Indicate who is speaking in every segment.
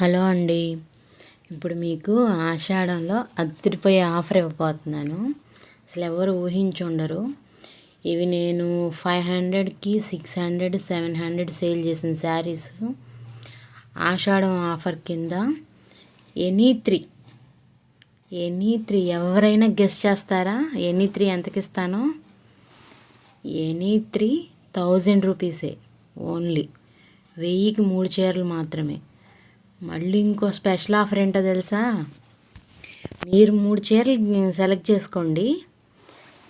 Speaker 1: Hello అండి. ఇప్పుడు మీకు ఆషాఢంలో అదిరిపోయే ఆఫర్ ఇవ్వబోతున్నాను. అసలు ఎవరు ఊహించుండరు ఇవి నేను ఫైవ్ హండ్రెడ్కి six hundred seven hundred sale చేసిన శారీస్. ఆషాఢం ఆఫర్ కింద ఎనీ త్రీ ఎనీ త్రీ ఎవరైనా గెస్ట్ చేస్తారా? ఎనీ త్రీ ఎంతకిస్తాను? ఎనీ త్రీ థౌజండ్ రూపీసే ఓన్లీ. వెయ్యికి మూడు చీరలు మాత్రమే. మళ్ళీ ఇంకో స్పెషల్ ఆఫర్ ఏంటో తెలుసా? మీరు మూడు చీరలు సెలెక్ట్ చేసుకోండి.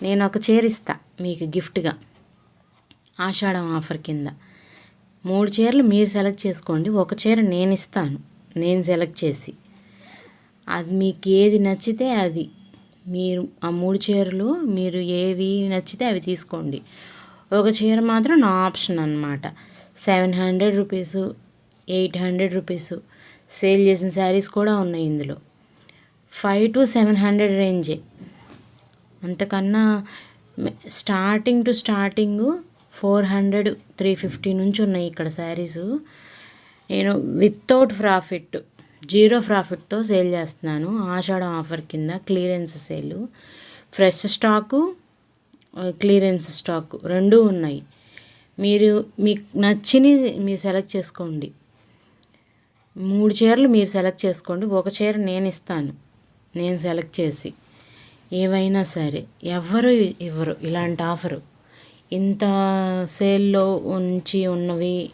Speaker 1: నేను ఒక చీర ఇస్తా మీకు గిఫ్ట్గా. ఆషాఢం ఆఫర్ కింద. మూడు చీరలు మీరు సెలెక్ట్ చేసుకోండి. ఒక చీర నేను ఇస్తాను. నేను సెలెక్ట్ చేసి. అది మీకు ఏది నచ్చితే అది. మీరు ఆ మూడు చీరలు మీరు ఏవి నచ్చితే అవి తీసుకోండి. ఒక చీర మాత్రం నా ఆప్షన్ అనమాట seven hundred rupees eight hundred rupees sale చేసిన శారీస్ కూడా ఉన్నాయి ఇందులో. ఫైవ్ టు సెవెన్ హండ్రెడ్ రేంజే. అంతకన్నా starting to starting four hundred three fifty నుంచి ఉన్నాయి ఇక్కడ శారీస్. నేను వితౌట్ ప్రాఫిట్ జీరో ప్రాఫిట్తో సేల్ చేస్తున్నాను. ఆషాఢం ఆఫర్ కింద clearance sale. Fresh stock clearance stock రెండూ ఉన్నాయి. మీరు మీకు నచ్చిని మీరు సెలెక్ట్ చేసుకోండి. మూడు చీరలు మీరు సెలెక్ట్ చేసుకోండి. ఒక చీర నేను ఇస్తాను. నేను సెలెక్ట్ చేసి ఏవైనా సరే ఎవ్వరు ఇవ్వరు ఇలాంటి ఆఫరు. ఇంత సేల్లో ఉంచి ఉన్నవి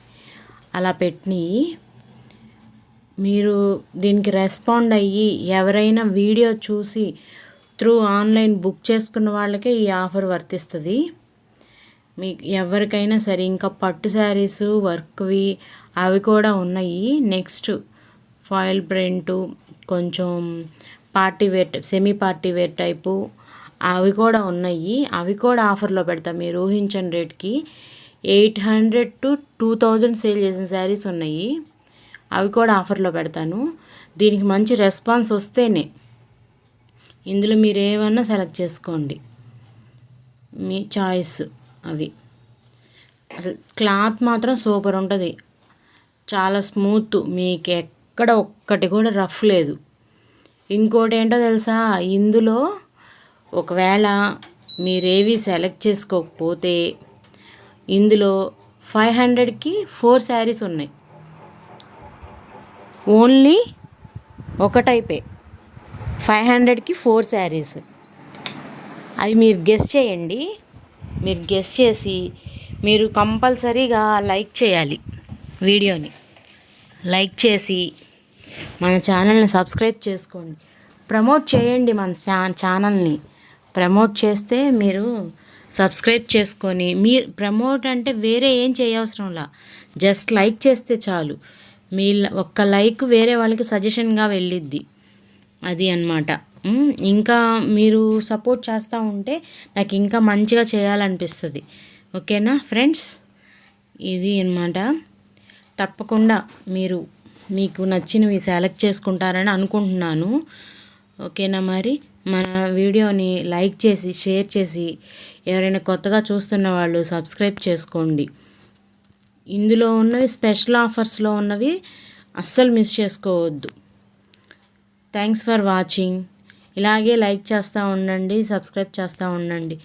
Speaker 1: అలా పెట్టినవి మీరు దీనికి రెస్పాండ్ అయ్యి ఎవరైనా వీడియో చూసి త్రూ ఆన్లైన్ బుక్ చేసుకున్న వాళ్ళకే ఈ ఆఫర్ వర్తిస్తుంది. మీకు ఎవరికైనా సరే ఇంకా పట్టు శారీస్ వర్క్వి అవి కూడా ఉన్నాయి. నెక్స్ట్ ఫాయిల్ ప్రింటు కొంచెం party wear semi party wear type అవి కూడా ఉన్నాయి. అవి కూడా ఆఫర్లో పెడతాం. మీరు ఊహించని రేట్కి eight hundred to two thousand sale చేసిన శారీస్ ఉన్నాయి. అవి కూడా ఆఫర్లో పెడతాను. దీనికి మంచి రెస్పాన్స్ వస్తేనే ఇందులో మీరు ఏమన్నా సెలెక్ట్ చేసుకోండి. మీ చాయిస్. అవి. అసలు క్లాత్ మాత్రం సూపర్ ఉంటుంది. చాలా స్మూత్ మీకు ఎక్కడ ఒక్కటి కూడా రఫ్ లేదు. ఇంకోటి ఏంటో తెలుసా? ఇందులో ఒకవేళ మీరేవి సెలెక్ట్ చేసుకోకపోతే ఇందులో ఫైవ్ హండ్రెడ్కి ఫోర్ శారీస్ ఉన్నాయి. ఓన్లీ ఒక టైపే. ఫైవ్ హండ్రెడ్కి ఫోర్ శారీస్. అవి మీరు గెస్ట్ చేయండి. మీరు గెస్ట్ చేసి మీరు కంపల్సరీగా లైక్ చేయాలి వీడియోని. లైక్ చేసి మన ఛానల్ని సబ్స్క్రైబ్ చేసుకోండి. ప్రమోట్ చేయండి మన ఛానల్ని. ప్రమోట్ చేస్తే మీరు సబ్స్క్రైబ్ చేసుకొని మీరు ప్రమోట్ అంటే వేరే ఏం చేయవసరంలా జస్ట్ లైక్ చేస్తే చాలు. మీ ఒక్క లైక్ వేరే వాళ్ళకి సజెషన్గా వెళ్ళిద్ది. అది అనమాట ఇంకా మీరు సపోర్ట్ చేస్తూ ఉంటే నాకు ఇంకా మంచిగా చేయాలనిపిస్తుంది. ఓకేనా ఫ్రెండ్స్? ఇది అనమాట తప్పకుండా మీరు మీకు నచ్చినవి సెలెక్ట్ చేసుకుంటారని అనుకుంటున్నాను. ఓకేనా మరి? మన వీడియోని లైక్ చేసి షేర్ చేసి ఎవరైనా కొత్తగా చూస్తున్న వాళ్ళు సబ్స్క్రైబ్ చేసుకోండి. ఇందులో ఉన్నవి స్పెషల్ ఆఫర్స్లో ఉన్నవి అస్సలు మిస్ చేసుకోవద్దు. Thanks for watching. ఇలాగే లైక్ చేస్తూ ఉండండి సబ్స్క్రైబ్ చేస్తూ ఉండండి.